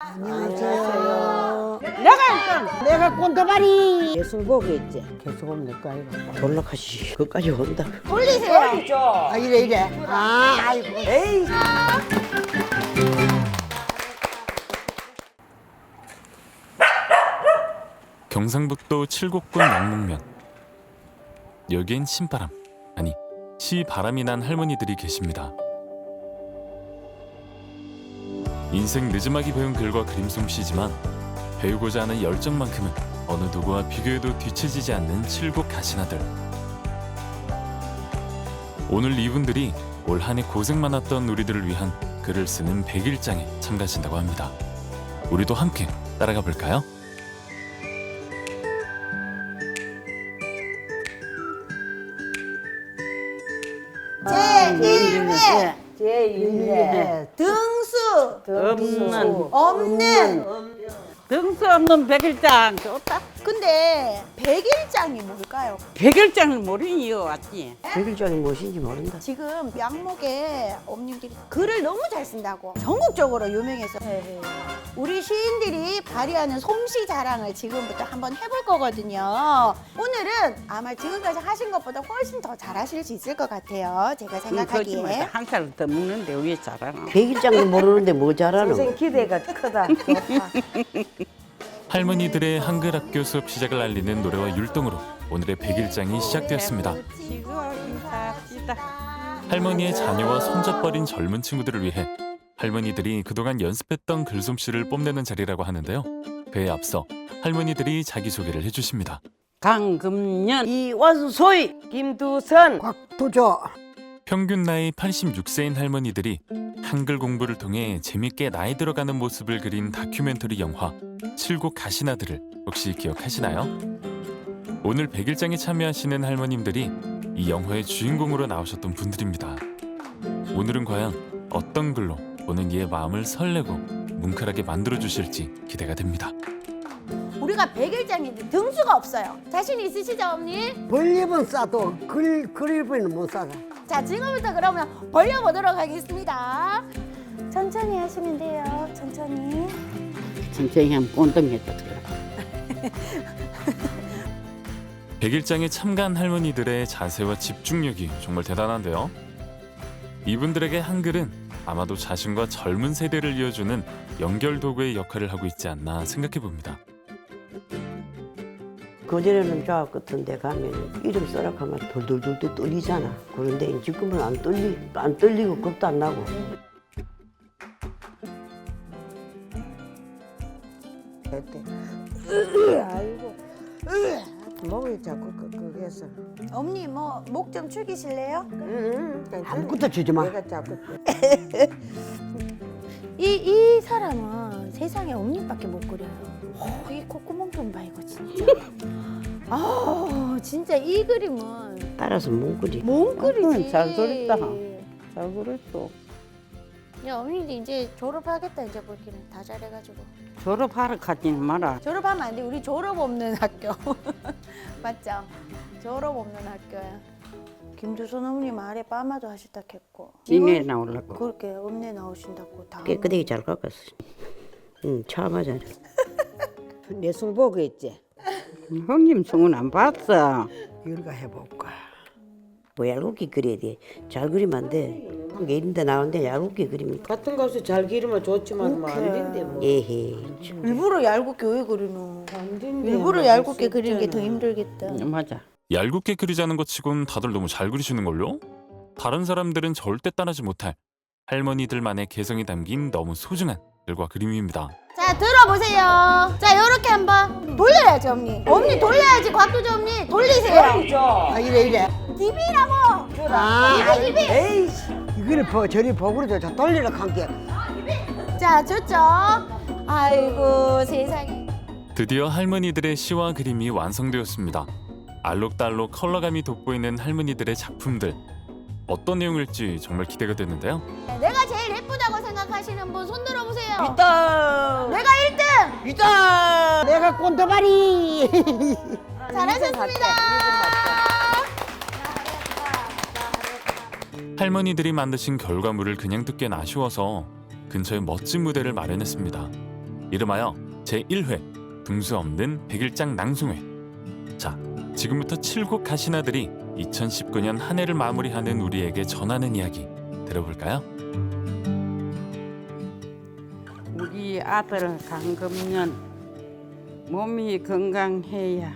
안녕하세요. 내가 일단 내가 꼰대발이 예술 보고 있지. 계속 오면 내거 아이가. 돌락하시 그까지 온다. 돌리세요. 아 이래 이래. 아 아이고. 에이. 경상북도 칠곡군 양목면 여기엔 신바람 아니 시바람이 난 할머니들이 계십니다. 인생 늦음하기 배운 글과 그림 솜씨지만 배우고자 하는 열정만큼은 어느 누구와 비교해도 뒤처지지 않는 칠곡 가시나들. 오늘 이분들이 올 한 해 고생 많았던 우리들을 위한 글을 쓰는 백일장에 참가하신다고 합니다. 우리도 함께 따라가 볼까요? 없는 없는 등수 없는 백일장 좋다. 근데 백일장이 뭘까요? 백일장을 모르니요 왔지. 백일장이 무엇인지 모른다. 지금 양목에 엄님들이 글을 너무 잘 쓴다고 전국적으로 유명해서 우리 시인들이 발휘하는 솜씨 자랑을 지금부터 한번 해볼 거거든요. 오늘은 아마 지금까지 하신 것보다 훨씬 더 잘하실 수 있을 것 같아요. 제가 생각하기에. 한 살 더 먹는데 왜 잘하나? 백일장도 모르는데 뭐 잘하노? 기대가 크다. 좋다. 할머니들의 한글 학교 수업 시작을 알리는 노래와 율동으로 오늘의 백일장이 시작되었습니다. 할머니의 자녀와 손잡버린 젊은 친구들을 위해 할머니들이 그동안 연습했던 글솜씨를 뽐내는 자리라고 하는데요. 그에 앞서 할머니들이 자기소개를 해주십니다. 강금년 이원소이 김두선 곽도조. 평균 나이 86세인 할머니들이 한글 공부를 통해 재밌게 나이 들어가는 모습을 그린 다큐멘터리 영화 칠곡 가시나들을 혹시 기억하시나요? 오늘 백일장에 참여하시는 할머님들이 이 영화의 주인공으로 나오셨던 분들입니다. 오늘은 과연 어떤 글로 보는 이의 마음을 설레고 뭉클하게 만들어 주실지 기대가 됩니다. 우리가 백일장인데 등수가 없어요. 자신 있으시죠, 언니? 벌립은 싸도 글 그립은 못 싸다. 자, 지금부터 그러면 벌려보도록 하겠습니다. 천천히 하시면 돼요. 천천히. 천천히 하면 들어. 백일장에 참가한 할머니들의 자세와 집중력이 정말 대단한데요. 이분들에게 한글은 아마도 자신과 젊은 세대를 이어주는 연결 도구의 역할을 하고 있지 않나 생각해 봅니다. 그전에는 저 같은 데 가면 이름 써라 하면 돌돌돌돌 떨리잖아. 그런데 지금은 안 떨리 안 떨리고 겁도 안 나고. 그때. 아이고. 목이 자꾸 그 그게서. 언니 뭐 목 좀 축이실래요? 응. 아무것도 주지 마. 내가 자꾸 이, 이 사람은 세상에 언니밖에 못 그려요. 어, 이 콧구멍 좀 봐, 이거 진짜. 아, 진짜 이 그림은 따라서 못 그리. 뭔 그리지? 응, 잘 그렸다. 잘 그랬어. 야, 언니도 이제 졸업하겠다, 이제 볼기는. 다 잘해가지고. 졸업하러 가지는 마라. 졸업하면 안 돼. 우리 졸업 없는 학교. 맞죠? 졸업 없는 학교야. 김두선 어머니 말에 빠마도 하셨다 했고. 진에 나오려고. 그렇게 읍내 나오신다고 다. 깨끗하게 잘 깎았어. 응, 차 맞아. 예술 보고 있지. 형님 성은 안 봤어. 이거 해볼까. 뭐 얄궂게 그려야 돼. 잘 그리면 안 돼. 예린데 나오는데 얄궂게 그리면 같은 가수 잘 기르면 좋지만 뭐안 된대 뭐. 예해. 일부러 얇게 왜 그리노? 안 된대. 일부러 얇게 그리는 게 더 힘들겠다. 맞아. 얄궂게 그리자는 것 치곤 다들 너무 잘 그리시는걸요? 다른 사람들은 절대 따라하지 못할 할머니들만의 개성이 담긴 너무 소중한 글과 그림입니다. 자 들어보세요. 자 요렇게 한번 돌려야지 언니. 언니 돌려야지 곽두지 언니 돌리세요. 아 이래 이래. DB라고. 아, DB DB. 에이, 이거를 보, 저리 보고로 저 돌리러 간 게. 자 좋죠. 아이고 세상에. 드디어 할머니들의 시와 그림이 완성되었습니다. 알록달록 컬러감이 돋보이는 할머니들의 작품들. 어떤 내용일지 정말 기대가 되는데요. 내가 제일 예쁘다고 생각하시는 분 손 들어보세요. 있다. 내가 1등. 있다. 내가 꼰대발이. 잘하셨습니다. 할머니들이 만드신 결과물을 그냥 듣기엔 아쉬워서 근처에 멋진 무대를 마련했습니다. 이름하여 제1회 등수 없는 백일장 낭송회. 자, 지금부터 칠곡 가시나들이 2019년 한 해를 마무리하는 우리에게 전하는 이야기 들어볼까요? 우리 아들 강금년 몸이 건강해야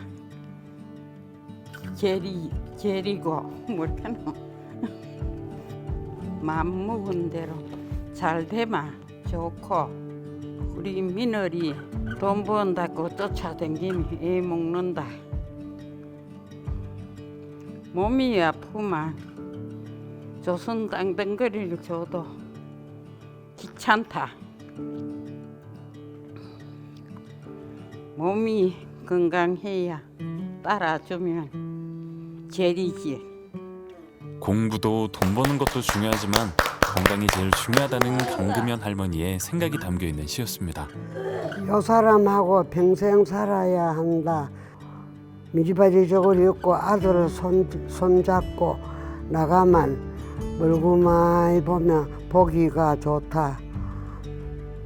제리 제리고 뭐라노 마음 먹은 대로 잘 되마 좋고 우리 며느리 돈 번다고 쫓아다니면 애 먹는다 몸이 아프면 조선 땅덩거리를 줘도 귀찮다. 몸이 건강해야 따라주면 제리지. 공부도 돈 버는 것도 중요하지만 건강이 제일 중요하다는 강금연 할머니의 생각이 담겨 있는 시였습니다. 요 사람하고 평생 살아야 한다. 미리바지 저걸 입고 아들을 손, 손잡고 나가면 멀구마이 보면 보기가 좋다.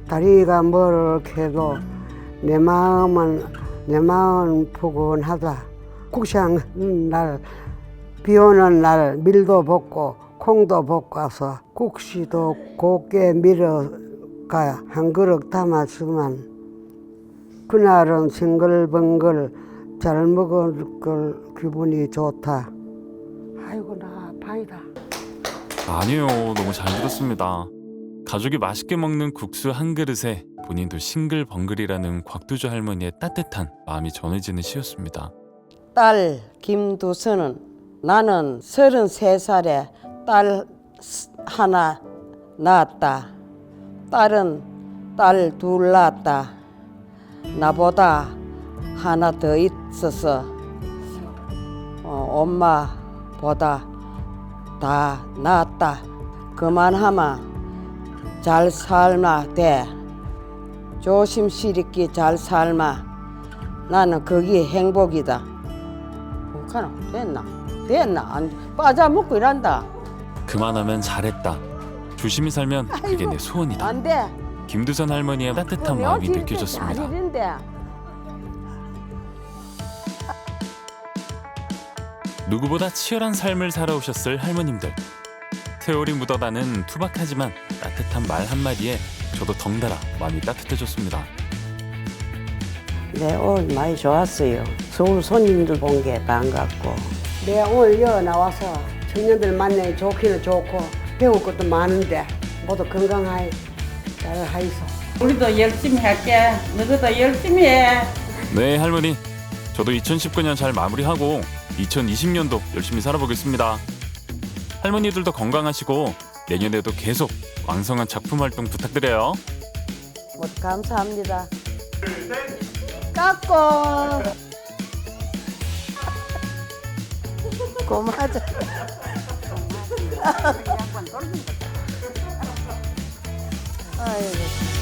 다리가 멀게도 내 마음은 내 마음은 푸근하다. 국시한 날, 비 오는 날 밀도 볶고 콩도 볶아서 국시도 곱게 밀어가 한 그릇 담았으면 그날은 싱글벙글 잘 먹을 걸 기분이 좋다. 아이고 나 방이다. 아니요, 너무 잘 들었습니다. 가족이 맛있게 먹는 국수 한 그릇에 본인도 싱글벙글이라는 곽두주 할머니의 따뜻한 마음이 전해지는 시였습니다. 딸 김두선은 나는 서른세 살에 딸 스- 하나 낳았다. 딸은 딸 둘 낳았다. 나보다 하나 더 있어서 어, 엄마보다 다 낳았다. 그만하면 잘 살마 돼. 조심스럽게 잘 살마. 나는 그게 행복이다. 괜찮아 됐나 됐나 안 빠져 먹고 일한다 그만하면 잘했다. 조심히 살면 그게 내 소원이다. 안 돼 김두선 할머니의 따뜻한 마음이 느껴졌습니다. 누구보다 치열한 삶을 살아오셨을 할머님들. 세월이 묻어가는 투박하지만 따뜻한 말 한마디에 저도 덩달아 마음이 따뜻해졌습니다. 네 오늘 많이 좋았어요 서울 손님들 본 게 반갑고 내가 오늘 여기 나와서 청년들 만나기 좋기는 좋고 배울 것도 많은데 모두 건강하게 잘 하이소. 우리도 열심히 할게. 너희도 열심히 해. 네, 할머니. 저도 2019년 잘 마무리하고 2020년도 열심히 살아보겠습니다. 할머니들도 건강하시고 내년에도 계속 왕성한 작품 활동 부탁드려요. 뭐, 감사합니다 깎고 고마워 아이고